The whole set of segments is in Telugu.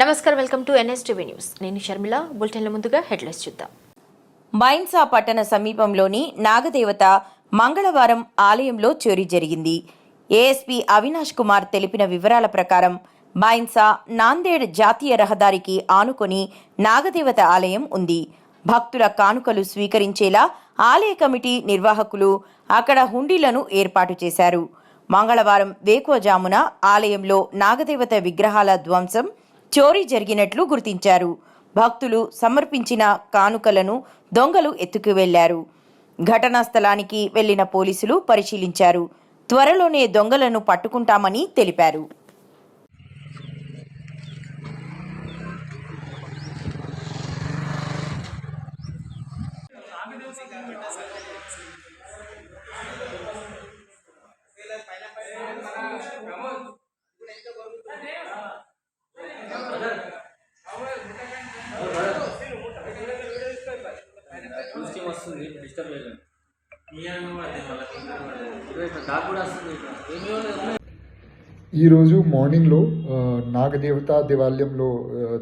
నమస్కారం వెల్కమ్ టు ఎన్ఎస్టీవీ న్యూస్. నేను షర్మిల. బులెటిన్ల ముందుగా హెడ్లైన్స్ చూద్దాం. మైన్సా పట్టణ సమీపంలోని నాగదేవత మంగళవారం ఆలయంలో చోరీ జరిగింది. ఏఎస్పీ అవినాష్ కుమార్ తెలిపిన వివరాల ప్రకారం మైన్సా నాందేడ్ జాతీయ రహదారికి ఆనుకొని నాగదేవత ఆలయం ఉంది. భక్తుల కానుకలు స్వీకరించేలా ఆలయ కమిటీ నిర్వాహకులు అక్కడ హుండీలను ఏర్పాటు చేశారు. మంగళవారం వేకువజామున ఆలయంలో నాగదేవత విగ్రహాల ధ్వంసం చోరీ జరిగినట్లు గుర్తించారు. భక్తులు సమర్పించిన కానుకలను దొంగలు ఎత్తుకు వెళ్ళారు ఘటనా స్థలానికి వెళ్ళిన పోలీసులు పరిశీలించారు. త్వరలోనే దొంగలను పట్టుకుంటామని తెలిపారు. డిస్టర్బ్ చేయలేదు ఈరోజు మార్నింగ్లో నాగదేవత దేవాలయంలో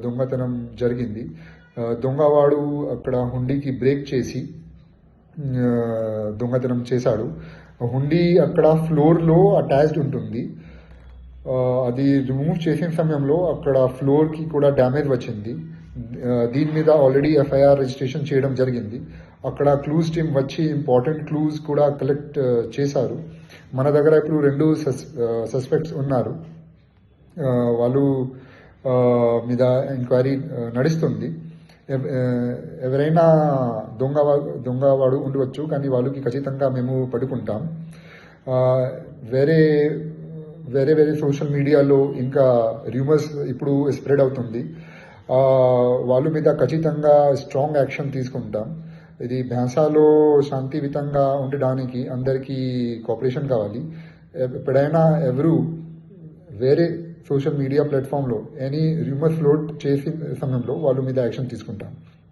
దొంగతనం జరిగింది. దొంగవాడు అక్కడ హుండీకి బ్రేక్ చేసి దొంగతనం చేశాడు. హుండీ అక్కడ ఫ్లోర్లో అటాచ్డ్ ఉంటుంది. అది రిమూవ్ చేసిన సమయంలో అక్కడ ఫ్లోర్కి కూడా డ్యామేజ్ వచ్చింది. దీని మీద ఆల్రెడీ ఎఫ్ఐఆర్ రిజిస్ట్రేషన్ చేయడం జరిగింది. అక్కడ క్లూస్ టీమ్ వచ్చి ఇంపార్టెంట్ క్లూస్ కూడా కలెక్ట్ చేశారు. మన దగ్గర ఇప్పుడు రెండు సస్ సస్పెక్ట్స్ ఉన్నారు. వాళ్ళు మీద ఎంక్వైరీ నడుస్తుంది. ఎవరైనా దొంగ దొంగవాడు ఉండవచ్చు కానీ వాళ్ళకి ఖచ్చితంగా మేము పడుకుంటాం వేరే వేరే వేరే సోషల్ మీడియాలో ఇంకా రూమర్స్ ఇప్పుడు స్ప్రెడ్ అవుతుంది. వాళ్ళ మీద ఖచ్చితంగా స్ట్రాంగ్ యాక్షన్ తీసుకుంటాం. ఇది భ్యాసాలో శాంతియుతంగా ఉండడానికి అందరికీ కోఆపరేషన్ కావాలి. ఎప్పుడైనా ఎవరు వేరే సోషల్ మీడియా ప్లాట్ఫామ్లో ఎనీ రూమర్ ఫ్లోట్ చేసిన సమయంలో వాళ్ళ మీద యాక్షన్ తీసుకుంటాం.